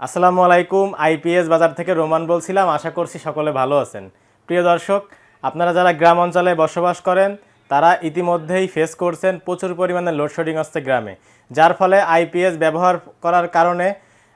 আসসালামু আলাইকুম আইপিএস বাজার থেকে রোমান বলছিলাম। আশা করছি সকলে ভালো আছেন। প্রিয় দর্শক, আপনারা যারা গ্রাম অঞ্চলে বসবাস করেন, তারা ইতিমধ্যেই ফেস করছেন প্রচুর পরিমাণে লোডশেডিং হচ্ছে গ্রামে। যার ফলে আইপিএস ব্যবহার করার কারণে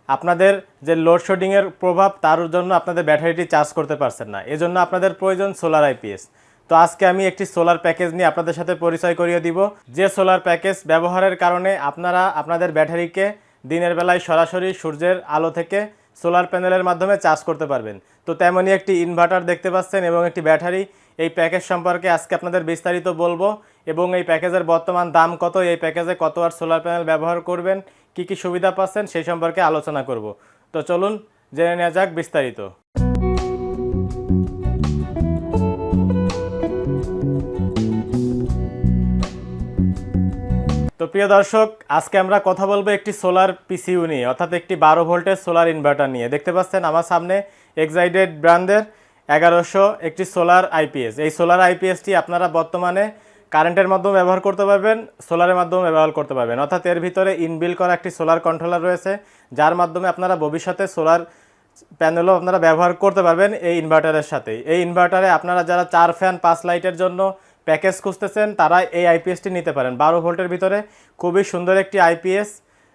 আপনাদের যে লোডশেডিংয়ের প্রভাব, তার জন্য আপনাদের ব্যাটারিটি চার্জ করতে পারছেন না। এজন্য আপনাদের প্রয়োজন সোলার আইপিএস তো আজকে আমি একটি সোলার প্যাকেজ নিয়ে আপনাদের সাথে পরিচয় করিয়ে দিব। যে সোলার প্যাকেজ ব্যবহারের কারণে আপনারা আপনাদের ব্যাটারিকে দিনের বেলায় সরাসরি সূর্যের আলো থেকে সোলার প্যানেলের মাধ্যমে চার্জ করতে পারবেন। তো তেমনই একটি ইনভার্টার দেখতে পাচ্ছেন এবং একটি ব্যাটারি। এই প্যাকেজ সম্পর্কে আজকে আপনাদের বিস্তারিত বলব এবং এই প্যাকেজের বর্তমান দাম কত, এই প্যাকেজে কত আর সোলার প্যানেল ব্যবহার করবেন, কি কি সুবিধা পাচ্ছেন সেই সম্পর্কে আলোচনা করব। তো চলুন, জেনে নেওয়া যাক বিস্তারিত। প্রিয় দর্শক, আজকে আমরা কথা বলব একটি সোলার পিসিইউ নিয়ে, অর্থাৎ একটি বারো ভোল্টের সোলার ইনভার্টার নিয়ে। দেখতে পাচ্ছেন আমার সামনে এক্সাইটেড ব্র্যান্ডের এগারোশো একটি সোলার আইপিএস এই সোলার আইপিএসটি আপনারা বর্তমানে কারেন্টের মাধ্যমে ব্যবহার করতে পারবেন, সোলারের মাধ্যমে ব্যবহার করতে পারবেন। অর্থাৎ এর ভিতরে ইনবিল করা একটি সোলার কন্ট্রোলার রয়েছে, যার মাধ্যমে আপনারা ভবিষ্যতে সোলার প্যানেলও আপনারা ব্যবহার করতে পারবেন এই ইনভার্টারের সাথে এই ইনভার্টারে আপনারা যারা চার ফ্যান পাঁচ লাইটের জন্য প্যাকেজ খুঁজতেছেন তারা এই আইপিএসটি নিতে পারেন। বারো ভোল্টের ভিতরে খুবই সুন্দর একটি আইপিএস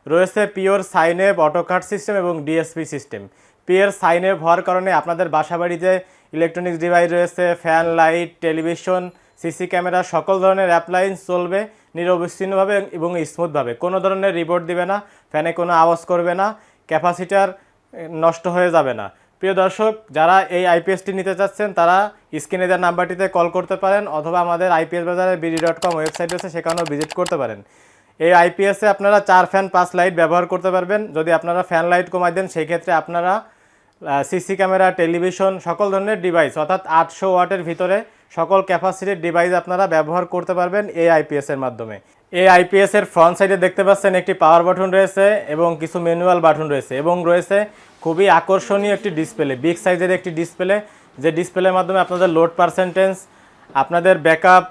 রয়েছে pure sine wave auto cut system এবং DSP system. Pure sine wave হওয়ার কারণে আপনাদের বাসাবাড়ি যে ইলেকট্রনিক্স ডিভাইস রয়েছে, fan, light, television, CC camera, সকল ধরনের অ্যাপ্লায়েন্স চলবে নিরবিচ্ছিন্নভাবে এবং স্মুথভাবে। কোনো ধরনের রিপোর্ট দিবে না, ফ্যানে কোনো আওয়াজ করবে না, ক্যাপাসিটার নষ্ট হয়ে যাবে না। প্রিয় দর্শক, যারা এই আইপিএসটি নিতে চাচ্ছেন, তারা স্ক্রিনে দেওয়ার নাম্বারটিতে কল করতে পারেন অথবা আমাদের আইপিএস বাজারে বিডি ডট কম ওয়েবসাইট রয়েছে, সেখানেও ভিজিট করতে পারেন। এই আইপিএসে আপনারা চার ফ্যান পাঁচ লাইট ব্যবহার করতে পারবেন। যদি আপনারা ফ্যান লাইট কমাই দেন সেই ক্ষেত্রে আপনারা সিসি ক্যামেরা টেলিভিশন সকল ধরনের ডিভাইস অর্থাৎ আটশো ওয়াটের ভিতরে সকল ক্যাপাসিটির ডিভাইস আপনারা ব্যবহার করতে পারবেন এই আইপিএস এর মাধ্যমে। এই আইপিএস এর ফ্রন্ট সাইডে দেখতে পাচ্ছেন একটি পাওয়ার বাটন রয়েছে এবং কিছু ম্যানুয়াল বাটন রয়েছে এবং রয়েছে খুবই আকর্ষণীয় একটি ডিসপ্লে বিগ সাইজের একটি ডিসপ্লে যে ডিসপ্লের মাধ্যমে আপনাদের লোড পার্সেন্টেজ আপনাদের ব্যাকআপ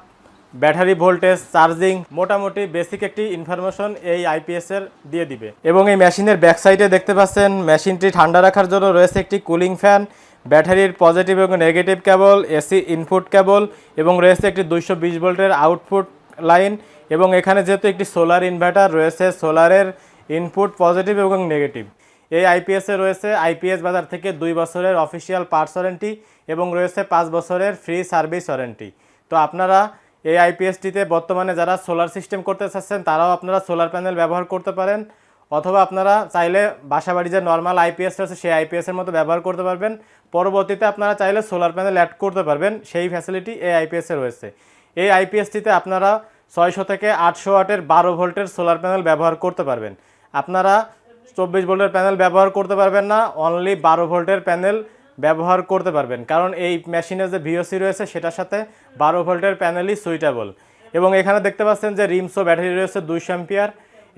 ব্যাটারি ভোল্টেজ চার্জিং মোটামুটি বেসিক একটি ইনফরমেশন এই আইপিএস এর দিয়ে দিবে। এবং এই মেশিনের ব্যাক সাইডে দেখতে পাচ্ছেন মেশিনটি ঠান্ডা রাখার জন্য রয়েছে একটি কুলিং ফ্যান ব্যাটারির পজিটিভ এবং negative cable AC input cable এবং রয়েছে একটি দুইশো বিশ ভোল্টের আউটপুট লাইন এবং এখানে যেহেতু একটি সোলার ইনভার্টার রয়েছে, সোলারের ইনপুট পজিটিভ এবং নেগেটিভ এই আইপিএসে রয়েছে আইপিএস বাজার থেকে দুই বছরের অফিসিয়াল পার্টস ওয়ারেন্টি এবং রয়েছে পাঁচ বছরের ফ্রি সার্ভিস ওয়ারেন্টি তো আপনারা এই আইপিএসটিতে বর্তমানে যারা সোলার সিস্টেম করতে চাচ্ছেন, তারাও আপনারা সোলার প্যানেল ব্যবহার করতে পারেন। অথবা আপনারা চাইলে বাসাবাড়ি যে নর্মাল আইপিএস রয়েছে, সেই আইপিএসের মতো ব্যবহার করতে পারবেন। পরবর্তীতে আপনারা চাইলে সোলার প্যানেল অ্যাড করতে পারবেন। সেই ফ্যাসিলিটি এই আইপিএসে রয়েছে। এই আইপিএসটিতে আপনারা ছয়শো থেকে আটশো ওয়াটের বারো ভোল্টের সোলার প্যানেল ব্যবহার করতে পারবেন। আপনারা চব্বিশ ভোল্টের প্যানেল ব্যবহার করতে পারবেন না অনলি বারো ভোল্টের প্যানেল ব্যবহার করতে পারবেন। কারণ এই মেশিনে যে ভিওসি রয়েছে, সেটার সাথে বারো ভোল্টের প্যানেলই সুইটেবল এবং এখানে দেখতে পাচ্ছেন যে রিমসো ব্যাটারি রয়েছে দুইশো অ্যাম্পিয়ার।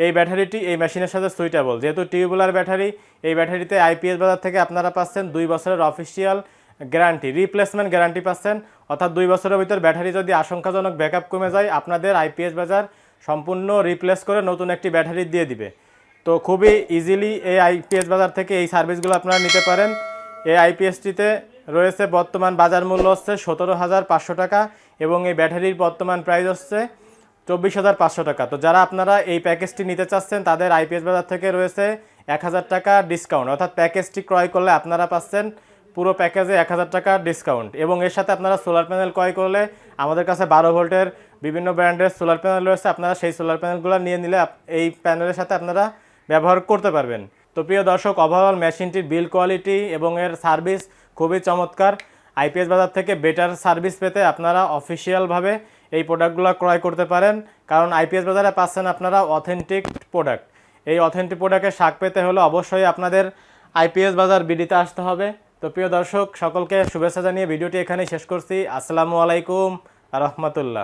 এই ব্যাটারিটি এই মেশিনের সাথে সুইটেবল যেহেতু টিউবুলার ব্যাটারি, এই ব্যাটারিতে আইপিএস বাজার থেকে আপনারা পাচ্ছেন দুই বছরের অফিসিয়াল গ্যারান্টি রিপ্লেসমেন্ট গ্যারান্টি পাচ্ছেন। অর্থাৎ দুই বছরের ভিতর ব্যাটারি যদি আশঙ্কাজনক ব্যাকআপ কমে যায়, আপনাদের আইপিএস বাজার সম্পূর্ণ রিপ্লেস করে নতুন একটি ব্যাটারি দিয়ে দিবে। তো খুবই ইজিলি এই আইপিএস বাজার থেকে এই সার্ভিসগুলো আপনারা নিতে পারেন। এই আইপিএসটিতে রয়েছে বর্তমান বাজার মূল্য হচ্ছে সতেরো হাজার পাঁচশো টাকা এবং এই ব্যাটারির বর্তমান প্রাইস হচ্ছে চব্বিশ হাজার পাঁচশো টাকা। তো যারা আপনারা এই প্যাকেজটি নিতে চাচ্ছেন, তাদের আইপিএস বাজার থেকে রয়েছে এক হাজার টাকা ডিসকাউন্ট অর্থাৎ প্যাকেজটি ক্রয় করলে আপনারা পাচ্ছেন পুরো প্যাকেজে এক হাজার টাকা ডিসকাউন্ট এবং এর সাথে আপনারা সোলার প্যানেল ক্রয় করলে আমাদের কাছে বারো ভোল্টের বিভিন্ন ব্র্যান্ডের সোলার প্যানেল রয়েছে। আপনারা সেই সোলার প্যানেলগুলো নিয়ে নিলে এই প্যানেলের সাথে আপনারা ব্যবহার করতে পারবেন। তো প্রিয় দর্শক ওভারঅল মেশিনটির বিল কোয়ালিটি এবং এর সার্ভিস খুবই চমৎকার। আইপিএস বাজার থেকে বেটার সার্ভিস পেতে আপনারা অফিসিয়ালভাবে এই প্রোডাক্টগুলো ক্রয় করতে পারেন। কারণ আইপিএস বাজারে পাচ্ছেন আপনারা অথেন্টিক প্রোডাক্ট এই অথেন্টিক প্রোডাক্টের শাক পেতে হলে অবশ্যই আপনাদের আইপিএস বাজার বিডিতে আসতে হবে। তো প্রিয় দর্শক সকলকে শুভেচ্ছা জানিয়ে ভিডিওটি এখানে শেষ করছি। আসসালামু আলাইকুম রহমতুল্লাহ।